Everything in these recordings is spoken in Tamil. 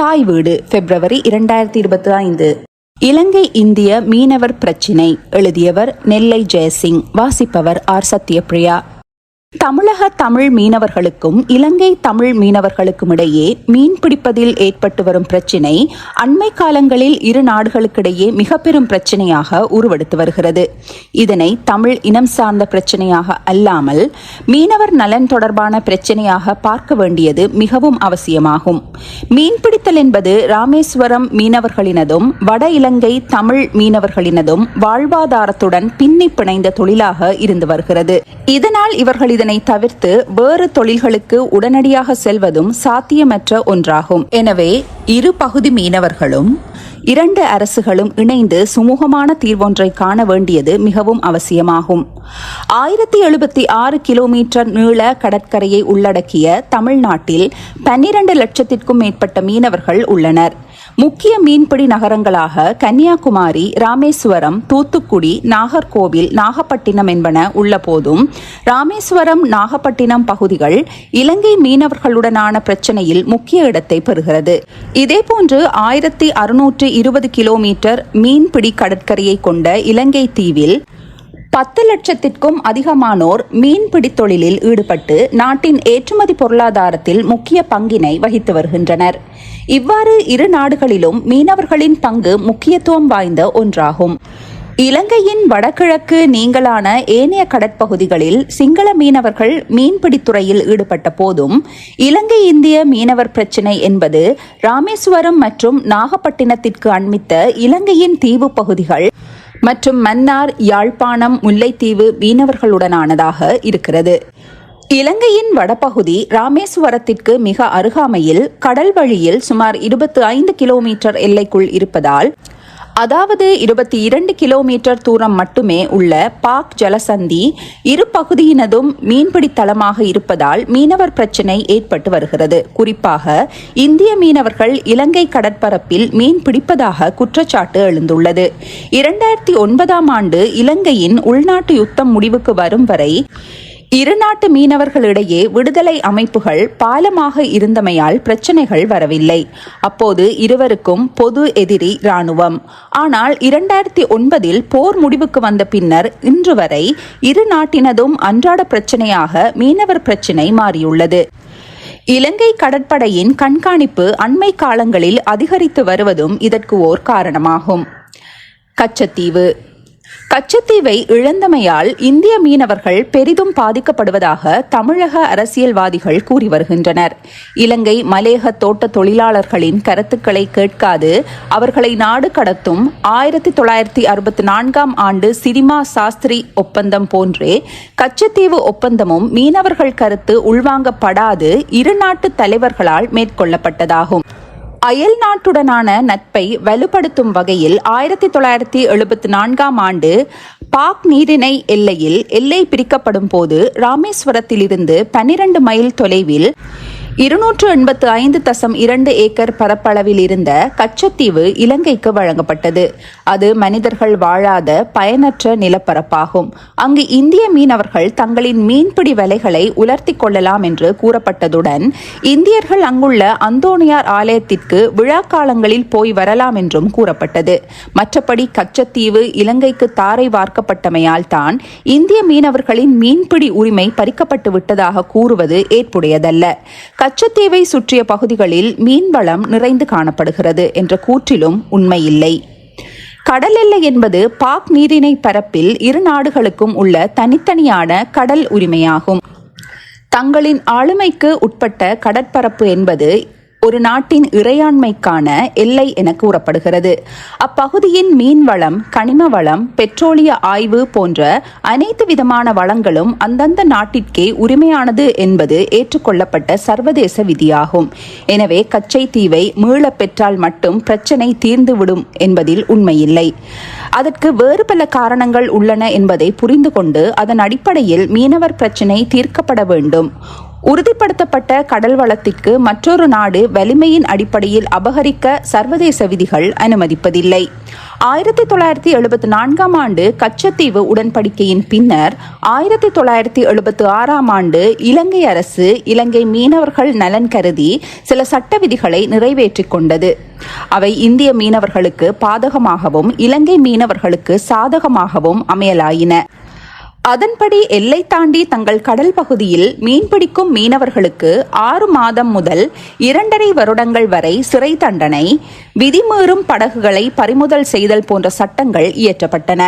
தாய் வீடு பிப்ரவரி இரண்டாயிரத்தி இருபத்தி ஐந்து. இலங்கை இந்திய மீனவர் பிரச்சினை எழுதியவர் நெல்லை ஜெயசிங் வாசிப்பவர் ஆர் சத்யபிரியா தமிழக தமிழ் மீனவர்களுக்கும் இலங்கை தமிழ் மீனவர்களுக்கும் இடையே மீன்பிடிப்பதில் ஏற்பட்டு வரும் பிரச்சினை அண்மை காலங்களில் இரு நாடுகளுக்கிடையே மிக பெரும் பிரச்சனையாக உருவெடுத்து வருகிறது. இதனை தமிழ் இனம் சார்ந்த பிரச்சனையாக அல்லாமல் மீனவர் நலன் தொடர்பான பிரச்சினையாக பார்க்க வேண்டியது மிகவும் அவசியமாகும். மீன்பிடித்தல் என்பது ராமேஸ்வரம் மீனவர்களினதும் வட இலங்கை தமிழ் மீனவர்களினதும் வாழ்வாதாரத்துடன் பின்னி பிணைந்த தொழிலாக இருந்து வருகிறது. இதனால் இவர்களின் இதனை தவிர்த்து வேறு தொழில்களுக்கு உடனடியாக செல்வதும் சாத்தியமற்ற ஒன்றாகும். எனவே இரு பகுதி மீனவர்களும் இரண்டு அரசுகளும் இணைந்து சுமூகமான தீர்வொன்றை காண வேண்டியது மிகவும் அவசியமாகும். ஆயிரத்தி எழுபத்தி ஆறு கிலோமீட்டர் நீள கடற்கரையை உள்ளடக்கிய தமிழ்நாட்டில் பன்னிரண்டு லட்சத்திற்கும் மேற்பட்ட மீனவர்கள் உள்ளனர். முக்கிய மீன்பிடி நகரங்களாக கன்னியாகுமரி ராமேஸ்வரம் தூத்துக்குடி நாகர்கோவில் நாகப்பட்டினம் என்பன உள்ள போதும் ராமேஸ்வரம் நாகப்பட்டினம் பகுதிகள் இலங்கை மீனவர்களுடனான பிரச்சனையில் முக்கிய இடத்தை பெறுகிறது. இதேபோன்று ஆயிரத்தி அறுநூற்று இருபது கிலோமீட்டர் மீன்பிடி கடற்கரையை கொண்ட இலங்கை தீவில் பத்து லட்சத்திற்கும் அதிகமானோர் மீன்பிடி தொழிலில் ஈடுபட்டு நாட்டின் ஏற்றுமதி பொருளாதாரத்தில் முக்கிய பங்கினை வகித்து வருகின்றனர். இவ்வாறு இரு நாடுகளிலும் மீனவர்களின் பங்கு முக்கியத்துவம் வாய்ந்த ஒன்றாகும். இலங்கையின் வடகிழக்கு நீங்களான ஏனைய கடற்பகுதிகளில் சிங்கள மீனவர்கள் மீன்பிடித்துறையில் ஈடுபட்ட போதும் இலங்கை இந்திய மீனவர் பிரச்சினை என்பது ராமேஸ்வரம் மற்றும் நாகப்பட்டினத்திற்கு அண்மித்த இலங்கையின் தீவு பகுதிகள் மற்றும் மன்னார் யாழ்ப்பாணம் முல்லைத்தீவு மீனவர்களுடனானதாக இருக்கிறது. இலங்கையின் வடபகுதி ராமேஸ்வரத்திற்கு மிக அருகாமையில் கடல் வழியில் சுமார் இருபத்தி ஐந்து கிலோமீட்டர் எல்லைக்குள் இருப்பதால் அதாவது இருபத்தி இரண்டு கிலோமீட்டர் தூரம் மட்டுமே உள்ள பாக் ஜலசந்தி இரு பகுதியினதும் மீன்பிடி தளமாக இருப்பதால் மீனவர் பிரச்சினை ஏற்பட்டு வருகிறது. குறிப்பாக இந்திய மீனவர்கள் இலங்கை கடற்பரப்பில் மீன் பிடிப்பதாக குற்றச்சாட்டு எழுந்துள்ளது. இரண்டாயிரத்தி ஒன்பதாம் ஆண்டு இலங்கையின் உள்நாட்டு யுத்தம் முடிவுக்கு வரும் வரை இரு நாட்டு மீனவர்களிடையே விடுதலை அமைப்புகள் பாலமாக இருந்தமையால் பிரச்சனைகள் வரவில்லை. அப்போது இருவருக்கும் பொது எதிரி ராணுவம் ஆனால் இரண்டாயிரத்தி ஒன்பதில் போர் முடிவுக்கு வந்த பின்னர் இன்று வரை இரு நாட்டினதும் அன்றாட பிரச்சனையாக மீனவர் பிரச்சினை மாறியுள்ளது. இலங்கை கடற்படையின் கண்காணிப்பு அண்மை காலங்களில் அதிகரித்து வருவதும் இதற்கு ஓர் காரணமாகும். கச்சத்தீவு கச்சத்தீவை இழந்தமையால் இந்திய மீனவர்கள் பெரிதும் பாதிக்கப்படுவதாக தமிழக அரசியல்வாதிகள் கூறி வருகின்றனர். இலங்கை மலேக தோட்ட தொழிலாளர்களின் கருத்துக்களை கேட்காது அவர்களை நாடு கடத்தும் ஆயிரத்தி தொள்ளாயிரத்தி அறுபத்தி நான்காம் ஆண்டு சினிமா சாஸ்திரி ஒப்பந்தம் போன்றே கச்சத்தீவு ஒப்பந்தமும் மீனவர்கள் கருத்து உள்வாங்கப்படாது இரு நாட்டு தலைவர்களால் மேற்கொள்ளப்பட்டதாகும். அயல் நாட்டுடனான நட்பை வலுப்படுத்தும் வகையில் ஆயிரத்தி தொள்ளாயிரத்தி எழுபத்தி நான்காம் ஆண்டு பாக் நீரிணை எல்லையில் எல்லை பிரிக்கப்படும் போது ராமேஸ்வரத்திலிருந்து பனிரெண்டு மைல் தொலைவில் இருநூற்று எண்பத்து ஐந்து தசம் இரண்டு ஏக்கர் பரப்பளவில் இருந்த கச்சத்தீவு இலங்கைக்கு வழங்கப்பட்டது. அது மனிதர்கள் வாழாத பயனற்ற நிலப்பரப்பாகும். அங்கு இந்திய மீனவர்கள் தங்களின் மீன்பிடி வலைகளை உலர்த்தி கொள்ளலாம் என்று கூறப்பட்டதுடன் இந்தியர்கள் அங்குள்ள அந்தோணியார் ஆலயத்திற்கு விழா காலங்களில் போய் வரலாம் என்றும் கூறப்பட்டது. மற்றபடி கச்சத்தீவு இலங்கைக்கு தாரை வார்க்கப்பட்டமையால் தான் இந்திய மீனவர்களின் மீன்பிடி உரிமை பறிக்கப்பட்டு விட்டதாக கூறுவது ஏற்புடையதல்ல. கச்சத்தீவை சுற்றிய பகுதிகளில் மீன்வளம் நிறைந்து காணப்படுகிறது என்ற கூற்றிலும் உண்மையில்லை. கடல் எல்லை என்பது பாக் நீரிணை பரப்பில் இரு நாடுகளுக்கும் உள்ள தனித்தனியான கடல் உரிமையாகும். தங்களின் ஆளுமைக்கு உட்பட்ட கடற்பரப்பு என்பது ஒரு நாட்டின் இறையாண்மைக்கான எல்லை என கூறப்படுகிறது. அப்பகுதியின் மீன் வளம் கனிம வளம் பெட்ரோலிய ஆய்வு போன்ற அனைத்து விதமான வளங்களும் அந்தந்த நாட்டிற்கே உரிமையானது என்பது ஏற்றுக்கொள்ளப்பட்ட சர்வதேச விதியாகும். எனவே கச்சை தீவை மீளப் பெற்றால் மட்டும் பிரச்சனை தீர்ந்துவிடும் என்பதில் உண்மையில்லை. அதற்கு வேறு பல காரணங்கள் உள்ளன என்பதை புரிந்து கொண்டு அதன் அடிப்படையில் மீனவர் பிரச்சினை தீர்க்கப்பட வேண்டும். உறுதிப்படுத்தப்பட்ட கடல் வளத்திற்கு மற்றொரு நாடு வலிமையின் அடிப்படையில் அபகரிக்க சர்வதேச விதிகள் அனுமதிப்பதில்லை. ஆயிரத்தி தொள்ளாயிரத்தி எழுபத்தி நான்காம் ஆண்டு கச்சத்தீவு உடன்படிக்கையின் பின்னர் ஆயிரத்தி தொள்ளாயிரத்தி எழுபத்தி ஆறாம் ஆண்டு இலங்கை அரசு இலங்கை மீனவர்கள் நலன் கருதி சில சட்ட விதிகளை நிறைவேற்றிக் கொண்டது. அவை இந்திய மீனவர்களுக்கு பாதகமாகவும் இலங்கை மீனவர்களுக்கு சாதகமாகவும் அமையலாயின. அதன்படி எல்லை தாண்டி தங்கள் கடல் பகுதியில் மீன்பிடிக்கும் மீனவர்களுக்கு ஆறு மாதம் முதல் இரண்டரை வருடங்கள் வரை சிறை தண்டனை விதிமீறும் படகுகளை பறிமுதல் செய்தல் போன்ற சட்டங்கள் இயற்றப்பட்டன.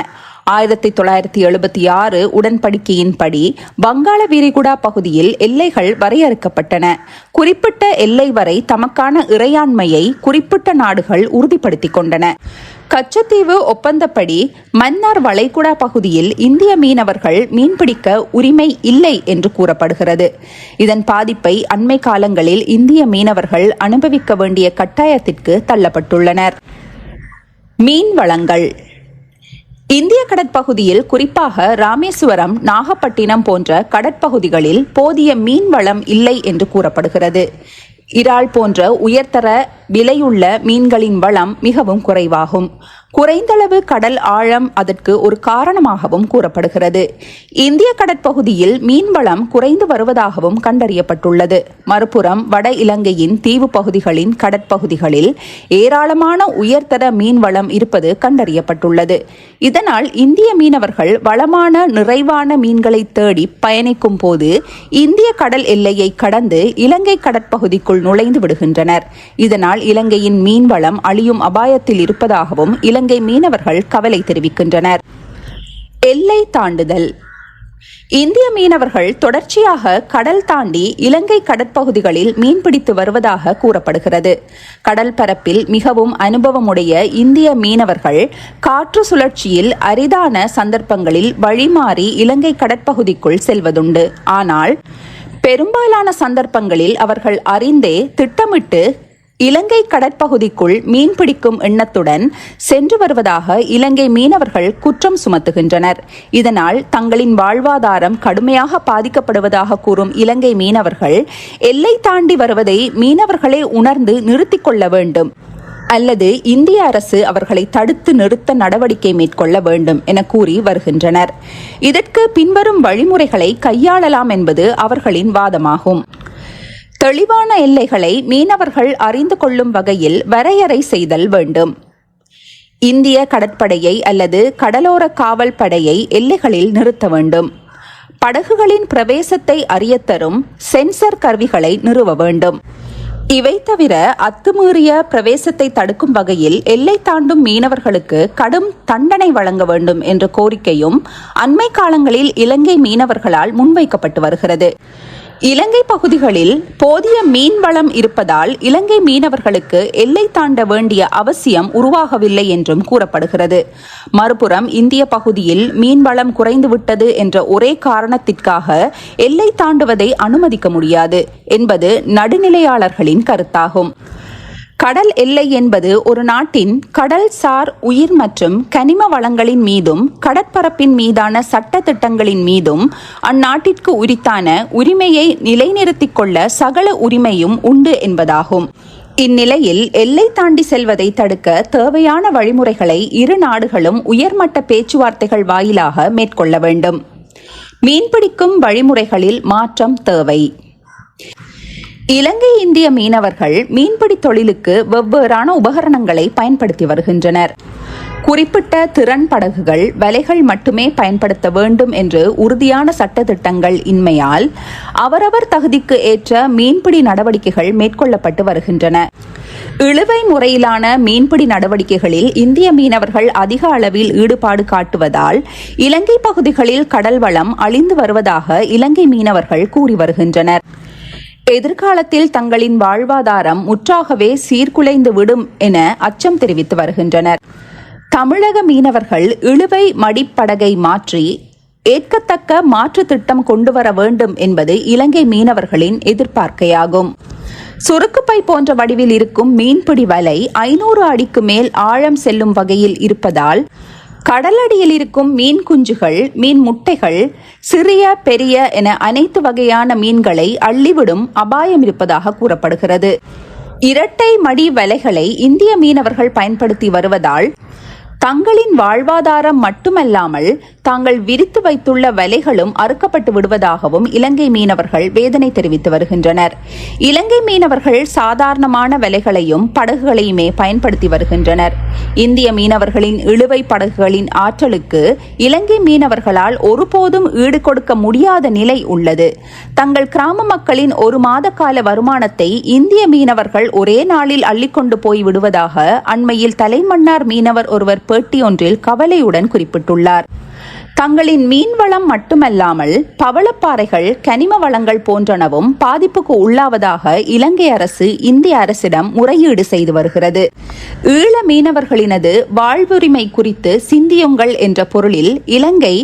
ஆயிரத்தி தொள்ளாயிரத்தி எழுபத்தி ஆறு உடன்படிக்கையின்படி வங்காள விரிகுடா பகுதியில் எல்லைகள் வரையறுக்கப்பட்டன. குறிப்பிட்ட எல்லை வரை தமக்கான இறையாண்மையை குறிப்பிட்ட நாடுகள் உறுதிப்படுத்திக் கொண்டன. கச்சத்தீவு ஒப்பந்தப்படி மன்னார் வளைகுடா பகுதியில் இந்திய மீனவர்கள் மீன்பிடிக்க உரிமை இல்லை என்று கூறப்படுகிறது. இதன் பாதிப்பை அண்மை காலங்களில் இந்திய மீனவர்கள் அனுபவிக்க வேண்டிய கட்டாயத்திற்கு தள்ளப்பட்டுள்ளனர். மீன் வளங்கள். இந்திய கடற்பகுதியில் குறிப்பாக ராமேஸ்வரம் நாகப்பட்டினம் போன்ற கடற்பகுதிகளில் போதிய மீன் வளம் இல்லை என்று கூறப்படுகிறது. இறால் போன்ற உயர்தர விலையுள்ள மீன்களின் வளம் மிகவும் குறைவாகும். குறைந்தளவு கடல் ஆழம் அதற்கு ஒரு காரணமாகவும் கூறப்படுகிறது. இந்திய கடற்பகுதியில் மீன்வளம் குறைந்து வருவதாகவும் கண்டறியப்பட்டுள்ளது. மறுபுறம் வட இலங்கையின் தீவு பகுதிகளின் கடற்பகுதிகளில் ஏராளமான உயர்தர மீன்வளம் இருப்பது கண்டறியப்பட்டுள்ளது. இதனால் இந்திய மீனவர்கள் வளமான நிறைவான மீன்களை தேடி பயணிக்கும் போது இந்திய கடல் எல்லையை கடந்து இலங்கை கடற்பகுதிக்குள் நுழைந்து விடுகின்றனர். இதனால் இலங்கையின் மீன்வளம் அழியும் அபாயத்தில் இருப்பதாகவும் இலங்கை மீனவர்கள் கவலை தெரிவிக்கின்றனர். எல்லை தாண்டுதல். இந்திய மீனவர்கள் தொடர்ச்சியாக கடல் தாண்டி இலங்கை கடற்பகுதிகளில் மீன்பிடித்து வருவதாக கூறப்படுகிறது. கடல் பரப்பில் மிகவும் அனுபவமுடைய இந்திய மீனவர்கள் காற்று சுழற்சியில் அரிதான சந்தர்ப்பங்களில் வழிமாறி இலங்கை கடற்பகுதிக்குள் செல்வதுண்டு. ஆனால் பெரும்பாலான சந்தர்ப்பங்களில் அவர்கள் அறிந்தே திட்டமிட்டு இலங்கை கடற்பகுதிக்குள் மீன்பிடிக்கும் எண்ணத்துடன் சென்று வருவதாக இலங்கை மீனவர்கள் குற்றம் சுமத்துகின்றனர். இதனால் தங்களின் வாழ்வாதாரம் கடுமையாக பாதிக்கப்படுவதாக கூறும் இலங்கை மீனவர்கள் எல்லை தாண்டி வருவதை மீனவர்களே உணர்ந்து நிறுத்திக் கொள்ள வேண்டும். அல்லது இந்திய அரசு அவர்களை தடுத்து நிறுத்த நடவடிக்கை மேற்கொள்ள வேண்டும் என கூறி வருகின்றனர். இதற்கு பின்வரும் வழிமுறைகளை கையாளலாம் என்பது அவர்களின் வாதமாகும். தெளிவான எல்லைகளை மீனவர்கள் அறிந்து கொள்ளும் வகையில் வரையறை செய்தல் வேண்டும். இந்திய கடற்படையை அல்லது கடலோர காவல் படையை எல்லைகளில் நிறுத்த வேண்டும். படகுகளின் பிரவேசத்தை அறியத்தரும் சென்சர் கருவிகளை நிறுவ வேண்டும். இவை தவிர அத்துமீறிய பிரவேசத்தை தடுக்கும் வகையில் எல்லை தாண்டும் மீனவர்களுக்கு கடும் தண்டனை வழங்க வேண்டும் என்ற கோரிக்கையும் அண்மை காலங்களில் இலங்கை மீனவர்களால் முன்வைக்கப்பட்டு வருகிறது. இலங்கை பகுதிகளில் போதிய மீன் வளம் இருப்பதால் இலங்கை மீனவர்களுக்கு எல்லை தாண்ட வேண்டிய அவசியம் உருவாகவில்லை என்றும் கூறப்படுகிறது. மறுபுறம் இந்திய பகுதியில் மீன் வளம் குறைந்துவிட்டது என்ற ஒரே காரணத்திற்காக எல்லை தாண்டுவதை அனுமதிக்க முடியாது என்பது நடுநிலையாளர்களின் கருத்தாகும். கடல் எல்லை என்பது ஒரு நாட்டின் கடல் சார் உயிர் மற்றும் கனிம வளங்களின் மீதும் கடற்பரப்பின் மீதான சட்ட திட்டங்களின் மீதும் அந்நாட்டிற்கு உரித்தான உரிமையை நிலைநிறுத்திக் கொள்ள சகல உரிமையும் உண்டு என்பதாகும். இந்நிலையில் எல்லை தாண்டி செல்வதை தடுக்க தேவையான வழிமுறைகளை இரு நாடுகளும் உயர்மட்ட பேச்சுவார்த்தைகள் வாயிலாக மேற்கொள்ள வேண்டும். மீன்பிடிக்கும் வழிமுறைகளில் மாற்றம் தேவை. இலங்கை இந்திய மீனவர்கள் மீன்பிடி தொழிலுக்கு வெவ்வேறான உபகரணங்களை பயன்படுத்தி வருகின்றனர். குறிப்பிட்ட திறன் படகுகள் வலைகள் மட்டுமே பயன்படுத்த வேண்டும் என்று உறுதியான சட்டத்திட்டங்கள் இன்மையால் அவரவர் தகுதிக்கு ஏற்ற மீன்பிடி நடவடிக்கைகள் மேற்கொள்ளப்பட்டு வருகின்றன. இழுவை முறையிலான மீன்பிடி நடவடிக்கைகளில் இந்திய மீனவர்கள் அதிக அளவில் ஈடுபாடு காட்டுவதால் இலங்கை பகுதிகளில் கடல் வளம் அழிந்து வருவதாக இலங்கை மீனவர்கள் கூறி வருகின்றனர். எதிர்காலத்தில் தங்களின் வாழ்வாதாரம் முற்றாகவே சீர்குலைந்து விடும் என அச்சம் தெரிவித்து வருகின்றனர். தமிழக மீனவர்கள் இழுவை மடிப்படகை மாற்றி ஏற்கத்தக்க மாற்று திட்டம் கொண்டு வர வேண்டும் என்பது இலங்கை மீனவர்களின் எதிர்பார்க்கையாகும். சுருக்குப்பை போன்ற வடிவில் இருக்கும் மீன்பிடி வலை ஐநூறு அடிக்கு மேல் ஆழம் செல்லும் வகையில் இருப்பதால் கடலடியில் இருக்கும் மீன் குஞ்சுகள் மீன் முட்டைகள் சிறிய பெரிய என அனைத்து வகையான மீன்களை அள்ளிவிடும் அபாயம் இருப்பதாக கூறப்படுகிறது. இரட்டை மடி வலைகளை இந்திய மீனவர்கள் பயன்படுத்தி வருவதால் தங்களின் வாழ்வாதாரம் மட்டுமல்லாமல் தாங்கள் விரித்து வைத்துள்ள வலைகளும் அறுக்கப்பட்டு விடுவதாகவும் இலங்கை மீனவர்கள் வேதனை தெரிவித்து வருகின்றனர். இலங்கை மீனவர்கள் சாதாரணமான வலைகளையும் படகுகளையுமே பயன்படுத்தி வருகின்றனர். இந்திய மீனவர்களின் இழுவை படகுகளின் ஆற்றலுக்கு இலங்கை மீனவர்களால் ஒருபோதும் ஈடு கொடுக்க முடியாத நிலை உள்ளது. தங்கள் கிராம மக்களின் ஒரு மாத கால வருமானத்தை இந்திய மீனவர்கள் ஒரே நாளில் அள்ளிக்கொண்டு போய் விடுவதாக அண்மையில் தலைமன்னார் மீனவர் ஒருவர் பேட்டி ஒன்றில் கவலையுடன் குறிப்பிட்டுள்ளார். தங்களின் மீன்வளம் மட்டுமல்லாமல் பவளப்பாறைகள் கனிம வளங்கள் போன்றனவும் பாதிப்புக்கு உள்ளாவதாக இலங்கை அரசு இந்திய அரசிடம் முறையீடு செய்து வருகிறது. ஈழ மீனவர்களினது வாழ்வுரிமை குறித்து சிந்தியுங்கள் என்ற பொருளில் இலங்கை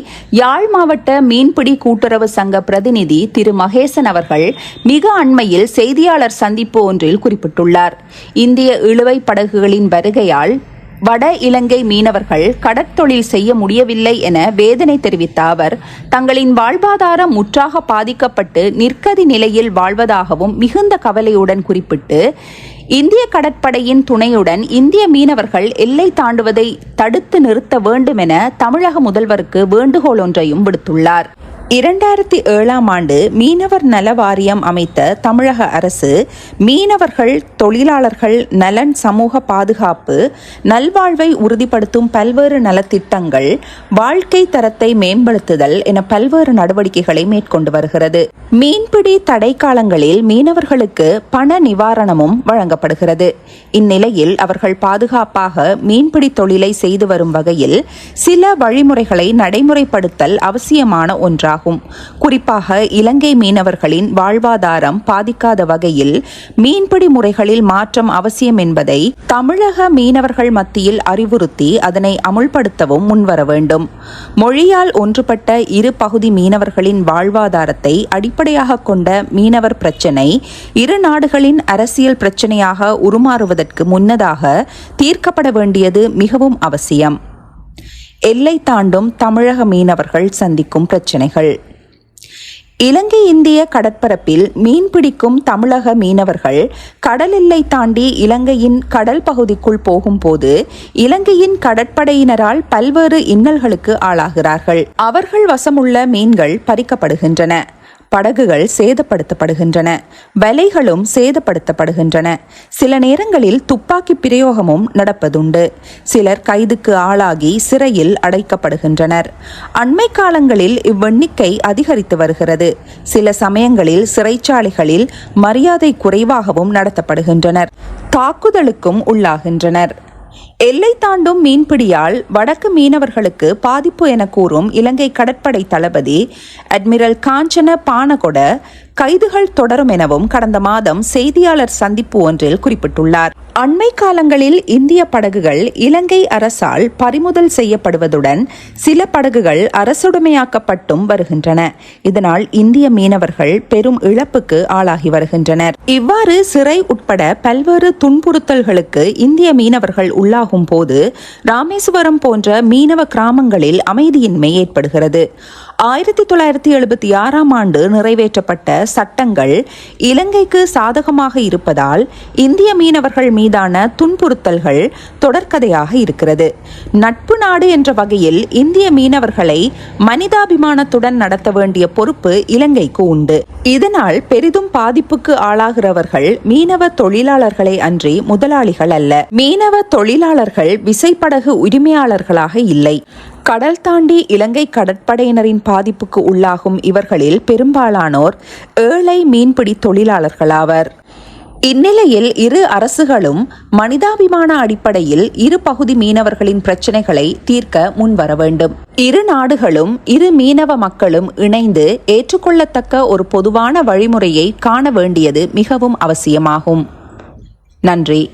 யாழ் மாவட்ட மீன்பிடி கூட்டுறவு சங்க பிரதிநிதி திரு மகேசன் அவர்கள் மிக அண்மையில் செய்தியாளர் சந்திப்பு ஒன்றில் குறிப்பிட்டுள்ளார். இந்திய இழுவை படகுகளின் வருகையால் வட இலங்கை மீனவர்கள் கடற்தொழில் செய்ய முடியவில்லை என வேதனை தெரிவித்த அவர் தங்களின் வாழ்வாதாரம் முற்றாக பாதிக்கப்பட்டு நிற்கதி நிலையில் வாழ்வதாகவும் மிகுந்த கவலையுடன் குறிப்பிட்டு இந்திய கடற்படையின் துணையுடன் இந்திய மீனவர்கள் எல்லை தாண்டுவதை தடுத்து நிறுத்த வேண்டும் என தமிழக முதல்வருக்கு வேண்டுகோள் ஒன்றையும் விடுத்துள்ளார். இரண்டாயிரத்தி ஏழாம் ஆண்டு மீனவர் நல வாரியம் அமைத்த தமிழக அரசு மீனவர்கள் தொழிலாளர்கள் நலன் சமூக பாதுகாப்பு நல்வாழ்வை உறுதிப்படுத்தும் பல்வேறு நலத்திட்டங்கள் வாழ்க்கை தரத்தை மேம்படுத்துதல் என பல்வேறு நடவடிக்கைகளை மேற்கொண்டு வருகிறது. மீன்பிடி தடை காலங்களில் மீனவர்களுக்கு பண நிவாரணமும் வழங்கப்படுகிறது. இந்நிலையில் அவர்கள் பாதுகாப்பாக மீன்பிடி தொழிலை செய்து வரும் வகையில் சில வழிமுறைகளை நடைமுறைப்படுத்தல் அவசியமான ஒன்றாகும் ஆகும். குறிப்பாக இலங்கை மீனவர்களின் வாழ்வாதாரம் பாதிக்காத வகையில் மீன்பிடி முறைகளில் மாற்றம் அவசியம் என்பதை தமிழக மீனவர்கள் மத்தியில் அறிவுறுத்தி அதனை அமுல்படுத்தவும் முன்வர வேண்டும். மொழியால் ஒன்றுபட்ட இரு பகுதி மீனவர்களின் வாழ்வாதாரத்தை அடிப்படையாக கொண்ட மீனவர் பிரச்சினை இரு நாடுகளின் அரசியல் பிரச்சினையாக உருமாறுவதற்கு முன்னதாக தீர்க்கப்பட வேண்டியது மிகவும் அவசியம். எல்லை தாண்டும் தமிழக மீனவர்கள் சந்திக்கும் பிரச்சினைகள். இலங்கை இந்திய கடற்பரப்பில் மீன்பிடிக்கும் தமிழக மீனவர்கள் கடல் எல்லை தாண்டி இலங்கையின் கடல் பகுதிக்குள் போகும்போது இலங்கையின் கடற்படையினரால் பல்வேறு இன்னல்களுக்கு ஆளாகிறார்கள். அவர்கள் வசமுள்ள மீன்கள் பறிக்கப்படுகின்றன. படகுகள் சேதப்படுத்தப்படுகின்றன. வலைகளும் சேதப்படுத்தப்படுகின்றன. சில நேரங்களில் துப்பாக்கி பிரயோகமும் நடப்பதுண்டு. சிலர் கைதுக்கு ஆளாகி சிறையில் அடைக்கப்படுகின்றனர். அண்மை காலங்களில் இவ்வெண்ணிக்கை அதிகரித்து வருகிறது. சில சமயங்களில் சிறைச்சாலைகளில் மரியாதை குறைவாகவும் நடத்தப்படுகின்றனர். தாக்குதலுக்கும் உள்ளாகின்றனர். எல்லை தாண்டும் மீன்பிடியால் வடக்கு மீனவர்களுக்கு பாதிப்பு என கூறும் இலங்கை கடற்படை தளபதி அட்மிரல் காஞ்சன பானகொட கைதுகள் தொடரும் எனவும் கடந்த மாதம் செய்தியாளர் சந்திப்பு ஒன்றில் குறிப்பிட்டுள்ளார். அண்மை காலங்களில் இந்திய படகுகள் இலங்கை அரசால் பறிமுதல் செய்யப்படுவதுடன் சில படகுகள் அரசுடைமையாக்கப்பட்டும் வருகின்றன. இதனால் இந்திய மீனவர்கள் பெரும் இழப்புக்கு ஆளாகி வருகின்றனர். இவ்வாறு சிறை உட்பட பல்வேறு துன்புறுத்தல்களுக்கு இந்திய மீனவர்கள் உள்ளாகும் போது ராமேஸ்வரம் போன்ற மீனவ கிராமங்களில் அமைதியின்மை ஏற்படுகிறது. ஆயிரத்தி தொள்ளாயிரத்தி எழுபத்தி ஆறாம் ஆண்டு நிறைவேற்றப்பட்ட சட்டங்கள் இலங்கைக்கு சாதகமாக இருப்பதால் இந்திய மீனவர்கள் மீதான துன்புறுத்தல்கள் தொடர்கதையாக இருக்கிறது. நட்பு நாடு என்ற வகையில் இந்திய மீனவர்களை மனிதாபிமானத்துடன் நடத்த வேண்டிய பொறுப்பு இலங்கைக்கு உண்டு. இதனால் பெரிதும் பாதிப்புக்கு ஆளாகிறவர்கள் மீனவ தொழிலாளர்களை அன்றி முதலாளிகள் அல்ல. மீனவ தொழிலாளர்கள் விசைப்படகு உரிமையாளர்களாக இல்லை. கடல் தாண்டி இலங்கை கடற்படையினரின் பாதிப்புக்கு உள்ளாகும் இவர்களில் பெரும்பாலானோர் ஏழை மீன்பிடி தொழிலாளர்களாவர். இந்நிலையில் இரு அரசுகளும் மனிதாபிமான அடிப்படையில் இரு பகுதி மீனவர்களின் பிரச்சினைகளை தீர்க்க முன்வர வேண்டும். இரு நாடுகளும் இரு மீனவ மக்களும் இணைந்து ஏற்றுக்கொள்ளத்தக்க ஒரு பொதுவான வழிமுறையை காண வேண்டியது மிகவும் அவசியமாகும். நன்றி.